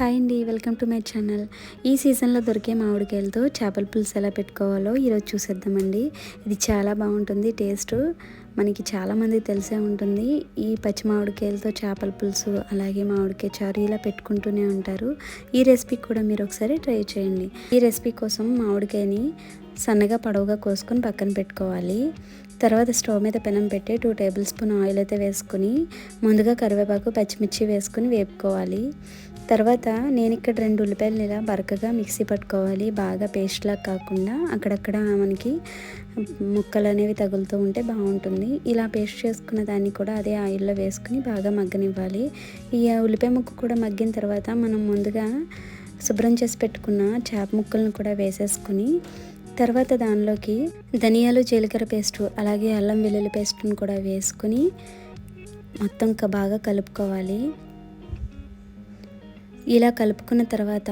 Hi అండి welcome to my channel. ఈ సీజన్లో దొరికే మామిడికాయలతో చేపల పులుసు ఎలా పెట్టుకోవాలో ఈరోజు చూసేద్దామండి. ఇది చాలా బాగుంటుంది టేస్ట్. మనకి చాలామంది తెలిసే ఉంటుంది ఈ పచ్చి మామిడికాయలతో చేపల పులుసు అలాగే మామిడికాయ చారు ఇలా పెట్టుకుంటూనే ఉంటారు. ఈ రెసిపీ కూడా మీరు ఒకసారి ట్రై చేయండి. ఈ రెసిపీ కోసం మామిడికాయని సన్నగా పొడవుగా కోసుకొని పక్కన పెట్టుకోవాలి. తర్వాత స్టవ్ మీద పెనం పెట్టి టూ టేబుల్ స్పూన్ ఆయిల్ అయితే వేసుకుని ముందుగా కరివేపాకు పచ్చిమిర్చి వేసుకుని వేపుకోవాలి. తర్వాత నేను ఇక్కడ రెండు ఉల్లిపాయలు ఇలా బరకగా మిక్సీ పట్టుకోవాలి. బాగా పేస్ట్లా కాకుండా అక్కడక్కడ మనకి ముక్కలు అనేవి తగులుతూ ఉంటే బాగుంటుంది. ఇలా పేస్ట్ చేసుకున్న దాన్ని కూడా అదే ఆయిల్లో వేసుకుని బాగా మగ్గనివ్వాలి. ఈ ఉల్లిపాయ ముక్క కూడా మగ్గిన తర్వాత మనం ముందుగా శుభ్రం చేసి పెట్టుకున్న చేప ముక్కలను కూడా వేసేసుకుని తర్వాత దానిలోకి ధనియాలు జీలకర్ర పేస్టు అలాగే అల్లం వెల్లుల్లి పేస్ట్ని కూడా వేసుకుని మొత్తం బాగా కలుపుకోవాలి. ఇలా కలుపుకున్న తర్వాత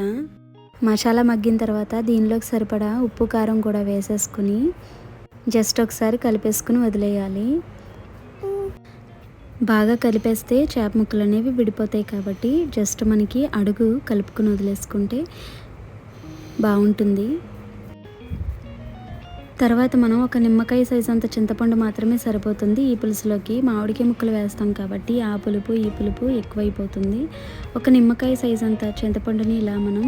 మసాలా మగ్గిన తర్వాత దీనిలోకి సరిపడా ఉప్పు కారం కూడా వేసేసుకుని జస్ట్ ఒకసారి కలిపేసుకుని వదిలేయాలి. బాగా కలిపేస్తే చేప ముక్కలు అనేవి విడిపోతాయి కాబట్టి జస్ట్ మనకి అడుగు కలుపుకుని వదిలేసుకుంటే బాగుంటుంది. తర్వాత మనం ఒక నిమ్మకాయ సైజు అంత చింతపండు మాత్రమే సరిపోతుంది. ఈ పులుసులోకి మామిడికాయ ముక్కలు వేస్తాం కాబట్టి ఆ పులుపు ఈ పులుపు ఎక్కువైపోతుంది. ఒక నిమ్మకాయ సైజు అంత చింతపండుని ఇలా మనం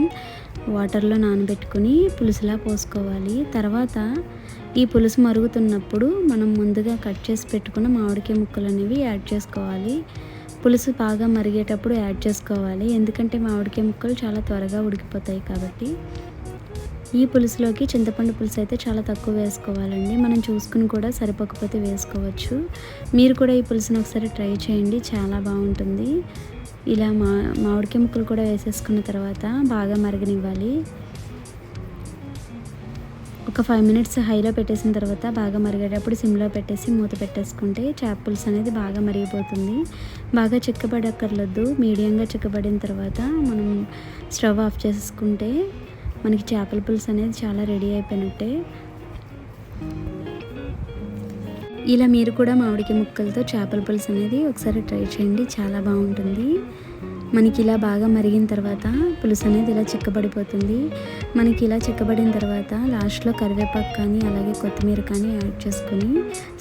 వాటర్లో నానబెట్టుకుని పులుసులా పోసుకోవాలి. తర్వాత ఈ పులుసు మరుగుతున్నప్పుడు మనం ముందుగా కట్ చేసి పెట్టుకున్న మామిడికాయ ముక్కలు అనేవి యాడ్ చేసుకోవాలి. పులుసు బాగా మరిగేటప్పుడు యాడ్ చేసుకోవాలి. ఎందుకంటే మామిడికాయ ముక్కలు చాలా త్వరగా ఉడికిపోతాయి కాబట్టి. ఈ పులుసులోకి చింతపండు పులుసు అయితే చాలా తక్కువ వేసుకోవాలండి. మనం చూసుకుని కూడా సరిపోకపోతే వేసుకోవచ్చు. మీరు కూడా ఈ పులుసును ఒకసారి ట్రై చేయండి. చాలా బాగుంటుంది. ఇలా మా మామిడికాయ ముక్కలు కూడా వేసేసుకున్న తర్వాత బాగా మరగనివ్వాలి. ఒక ఫైవ్ మినిట్స్ హైలో పెట్టేసిన తర్వాత బాగా మరిగేటప్పుడు సిమ్లో పెట్టేసి మూత పెట్టేసుకుంటే చేప పులుసు అనేది బాగా మరిగిపోతుంది. బాగా చిక్కబడక్కర్లేదు మీడియంగా చిక్కబడిన తర్వాత మనం స్టవ్ ఆఫ్ చేసుకుంటే మనకి చేపల పులుసు అనేది చాలా రెడీ అయిపోయినట్టే. ఇలా మీరు కూడా మామిడికి ముక్కలతో చేపల పులుసు అనేది ఒకసారి ట్రై చేయండి చాలా బాగుంటుంది. మనకి ఇలా బాగా మరిగిన తర్వాత పులుసు అనేది ఇలా చిక్కబడిపోతుంది. మనకి ఇలా చిక్కబడిన తర్వాత లాస్ట్లో కరివేపాకు కానీ అలాగే కొత్తిమీర కానీ యాడ్ చేసుకొని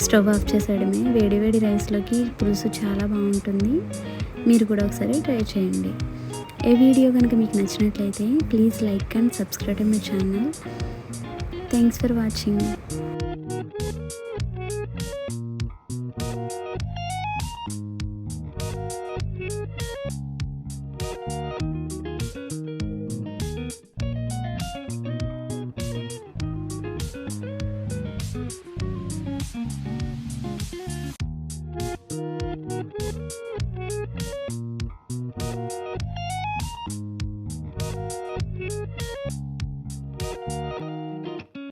స్టవ్ ఆఫ్ చేసేయడమే. వేడివేడి రైస్లోకి పులుసు చాలా బాగుంటుంది. మీరు కూడా ఒకసారి ట్రై చేయండి. ఏ వీడియో కనుక మీకు నచ్చినట్లయితే please like and subscribe my channel thanks for watching